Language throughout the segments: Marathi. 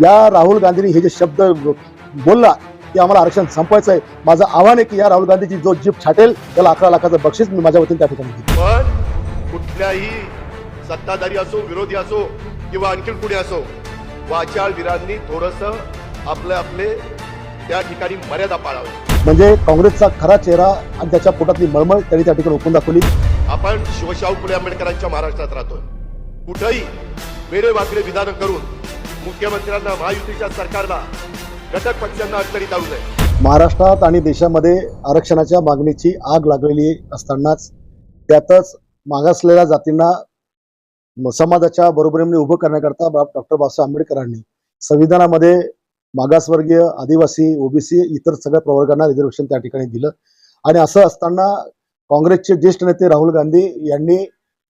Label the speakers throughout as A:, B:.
A: या राहुल गांधींनी हे जे शब्द बोलला की आम्हाला आरक्षण संपवायचं आहे माझं आव्हान आहे की या राहुल गांधीची जो जीप छाटेल त्याला अकरा लाखाचं बक्षीस मी माझ्या वतीने त्या ठिकाणी
B: पण कुठल्याही सत्ताधारी असो विरोधी असो किंवा आणखीन कुणी असो वाचाळ वीरांनी थोडस आपले आपले त्या ठिकाणी मर्यादा पाळावी.
A: म्हणजे काँग्रेसचा खरा चेहरा आणि त्याच्या पोटातली मळमळ त्यांनी त्या ठिकाणी ओपून दाखवली.
B: आपण शिवशाहू फुले आंबेडकरांच्या महाराष्ट्रात राहतोय. कुठंही वेडे वाकडे विधान करून मुख्यमंत्र्यांना महायुतीच्या सरकारला घटक पक्षांना अडचणी आणू नये.
A: महाराष्ट्रात आणि देशामध्ये आरक्षणाच्या मागणीची आग लागलेली असतानाच त्यातच मागासलेल्या जातींना समाजाच्या बरोबरीने उभं करण्याकरता डॉक्टर बाबासाहेब आंबेडकरांनी संविधानामध्ये मागासवर्गीय आदिवासी ओबीसी इतर सगळ्या प्रवर्गांना रिझर्वेशन त्या ठिकाणी दिलं. आणि असं असताना काँग्रेसचे ज्येष्ठ नेते राहुल गांधी यांनी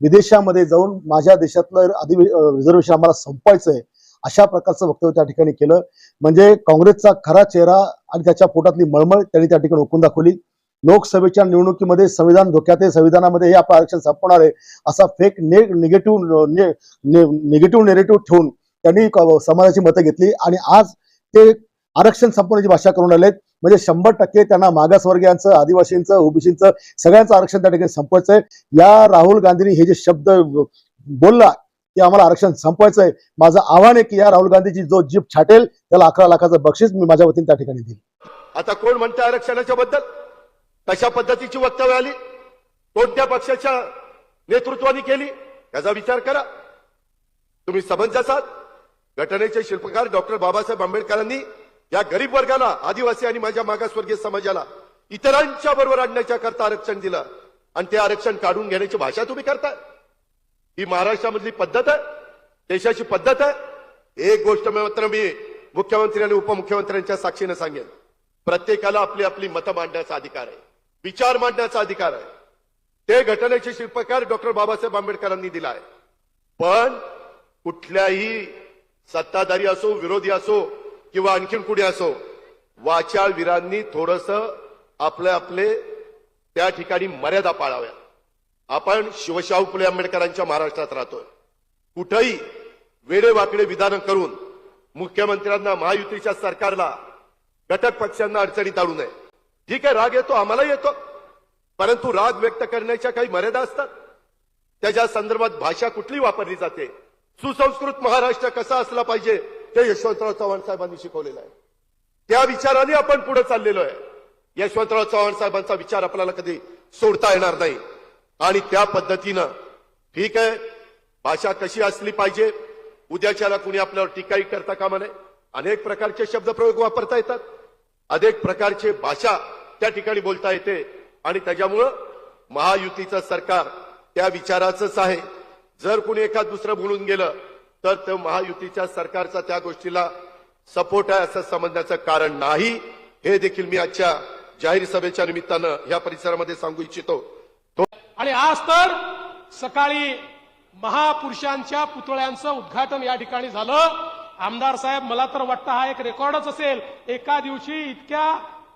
A: विदेशामध्ये जाऊन माझ्या देशातलं आधी रिझर्वेशन आम्हाला संपवायचं आहे अशा प्रकारचं वक्तव्य त्या ठिकाणी केलं. म्हणजे काँग्रेसचा खरा चेहरा आणि त्याच्या पोटातली मळमळ त्यांनी त्या ठिकाणी ओकून दाखवली. लोकसभेच्या निवडणुकीमध्ये संविधान धोक्यात आहे संविधानामध्ये हे आपलं आरक्षण संपवणार आहे असा फेक ने निगेटिव्ह निगेटिव्ह नेरेटिव्ह ठेवून त्यांनी समाजाची मतं घेतली. आणि आज ते आरक्षण संपवण्याची भाषा करून आलेत म्हणजे शंभर टक्के त्यांना मागासवर्गीयांचं आदिवासींचं ओबीसींचं सगळ्यांचं आरक्षण त्या ठिकाणी संपवायचं आहे या राहुल गांधींनी हे जे शब्द बोलला की आम्हाला आरक्षण संपवायचं आहे माझं आव्हान आहे की या राहुल गांधीची जो जीप छाटेल त्याला अकरा लाखाचं बक्षीस मी माझ्या वतीने त्या ठिकाणी देईल.
B: आता कोण म्हणतं आरक्षणाच्या बद्दल? कशा पद्धतीची वक्तव्य आली? कोणत्या पक्षाच्या नेतृत्वाने केली? याचा विचार करा. तुम्ही समंजस असाल. घटनेचे शिल्पकार डॉक्टर बाबासाहेब आंबेडकरांनी या गरीब वर्गाला आदिवासी आणि माझ्या मागासवर्गीय समाजाला इतरांच्या बरोबर आणण्याच्या करता आरक्षण दिलं. आणि ते आरक्षण काढून घेण्याची भाषा तुम्ही करताय. ही महाराष्ट्रामधली पद्धत आहे? देशाची पद्धत आहे? एक गोष्ट मात्र मी मुख्यमंत्री आणि उपमुख्यमंत्र्यांच्या साक्षीने सांगेन. प्रत्येकाला आपली आपली मतं मांडण्याचा अधिकार आहे. विचार मांडण्याचा अधिकार आहे. ते घटनेचे शिल्पकार डॉक्टर बाबासाहेब आंबेडकरांनी दिला आहे. पण कुठल्याही सत्ताधारी असो विरोधी असो किंवा आणखीन कुणी असो वाचाळवीरांनी थोडस आपले आपले त्या ठिकाणी मर्यादा पाळाव्या आपण शिवशाहू फुले आंबेडकरांच्या महाराष्ट्रात राहतोय. कुठंही वेडेवाकडे विधान करून मुख्यमंत्र्यांना महायुतीच्या सरकारला घटक पक्षांना अडचणीत आणू नये. ठीक आहे राग येतो आम्हाला येतो. परंतु राग व्यक्त करण्याच्या काही मर्यादा असतात. त्याच्या संदर्भात भाषा कुठली वापरली जाते? सुसंस्कृत महाराष्ट्र कसा असला पाहिजे? ते यशवंतराव चव्हाण साहेबांनी शिकवलेलं आहे. त्या विचाराने आपण पुढे चाललेलो आहे. यशवंतराव चव्हाण साहेबांचा विचार आपल्याला कधी सोडता येणार नाही. आणि त्या पद्धतीनं ठीक आहे भाषा कशी असली पाहिजे उद्याच्याला कुणी आपल्यावर टीकाही करता कामा नये. अनेक प्रकारचे शब्दप्रयोग वापरता येतात. अनेक प्रकारचे भाषा त्या ठिकाणी बोलता येते. आणि त्याच्यामुळं महायुतीचं सरकार त्या विचाराचंच आहे. जर कुणी एखाद दुसरं बोलून गेलं तर तो महायुतीच्या सरकारचा त्या गोष्टीला सपोर्ट आहे असं समजण्याचं कारण नाही. हे देखील मी आजच्या जाहीर सभेच्या निमित्तानं या परिसरामध्ये सांगू इच्छितो.
C: आणि आज तर सकाळी महापुरुषांच्या पुतळ्यांचं उद्घाटन या ठिकाणी झालं. आमदार साहेब मला तर वाटतं हा एक रेकॉर्डच असेल. एका दिवशी इतक्या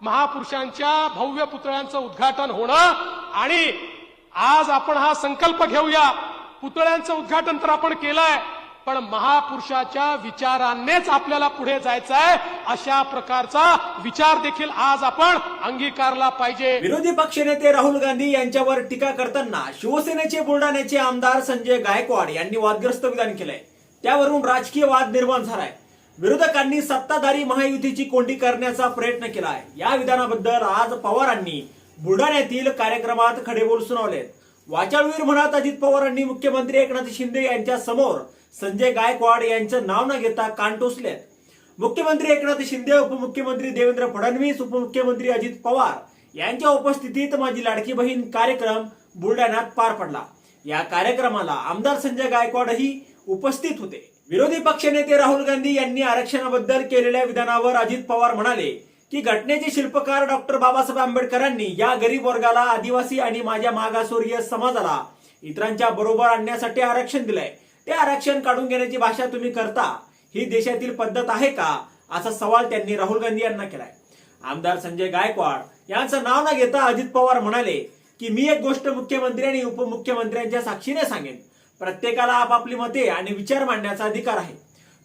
C: महापुरुषांच्या भव्य पुतळ्यांचं उद्घाटन होणं आणि आज आपण हा संकल्प घेऊया. पुतळ्यांचं उद्घाटन तर आपण केलंय पण महापुरुषाच्या विचारानेच आपल्याला पुढे जायचं आहे अशा प्रकारचा विचार देखील आज आपण अंगीकारला पाहिजे.
D: विरोधी पक्षनेते राहुल गांधी यांच्यावर टीका करताना शिवसेनेचे बुलढाण्याचे आमदार संजय गायकवाड यांनी वादग्रस्त विधान केलंय. त्यावरून राजकीय वाद निर्माण झालाय. विरोधकांनी सत्ताधारी महायुतीची कोंडी करण्याचा प्रयत्न केलाय. या विधानाबद्दल आज पवारांनी बुलढाण्यातील कार्यक्रमात खडेबोल सुनावलेत. वाचाळवीर म्हणत अजित पवारांनी मुख्यमंत्री एकनाथ शिंदे यांच्या समोर संजय गायकवाड यांचं नाव न घेता कान टोचलेत. मुख्यमंत्री एकनाथ शिंदे उपमुख्यमंत्री देवेंद्र फडणवीस उपमुख्यमंत्री अजित पवार यांच्या उपस्थितीत माझी लाडकी बहीण कार्यक्रम बुलढाण्यात पार पडला. या कार्यक्रमाला आमदार संजय गायकवाडही उपस्थित होते. विरोधी पक्षनेते राहुल गांधी यांनी आरक्षणाबद्दल केलेल्या विधानावर अजित पवार म्हणाले की घटनेचे शिल्पकार डॉक्टर बाबासाहेब आंबेडकरांनी या गरीब वर्गाला आदिवासी आणि माझ्या मागासवर्गीय समाजाला इतरांच्या बरोबर आणण्यासाठी आरक्षण दिलंय. ते आरक्षण काढून घेण्याची भाषा तुम्ही करता ही देशातील पद्धत आहे का? असा सवाल त्यांनी राहुल गांधी यांना केलाय. आमदार संजय गायकवाड यांचं नाव न घेता अजित पवार म्हणाले की मी एक गोष्ट मुख्यमंत्री आणि उपमुख्यमंत्र्यांच्या साक्षीने सांगेन. प्रत्येकाला आपापली मते आणि विचार मांडण्याचा अधिकार आहे.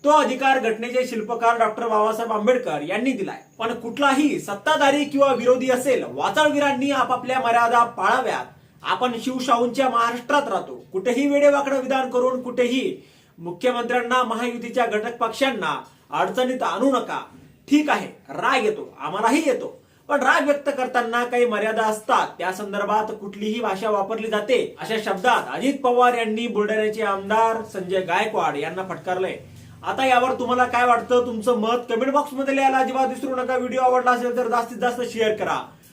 D: तो अधिकार घटनेचे शिल्पकार डॉक्टर बाबासाहेब आंबेडकर यांनी दिलाय. पण कुठलाही सत्ताधारी किंवा विरोधी असेल वाचाळवीरांनी आपापल्या मर्यादा पाळाव्यात. आपण शिवशाहूंच्या महाराष्ट्रात राहतो. कुठेही वेडेवाकडं विधान करून कुठेही मुख्यमंत्र्यांना महायुतीच्या घटक पक्षांना अडचणीत आणू नका. ठीक आहे राग येतो आम्हालाही येतो. पण राग व्यक्त करताना काही मर्यादा असतात. त्या संदर्भात कुठलीही भाषा वापरली जाते. अशा शब्दात अजित पवार यांनी बुलढाण्याचे आमदार संजय गायकवाड यांना फटकारलंय. आता यावर तुम्हाला काय वाटतं? तुमचं मत कमेंट बॉक्समध्ये लिहायला अजिबात विसरू नका. व्हिडिओ आवडला असेल तर जास्तीत जास्त शेअर करा.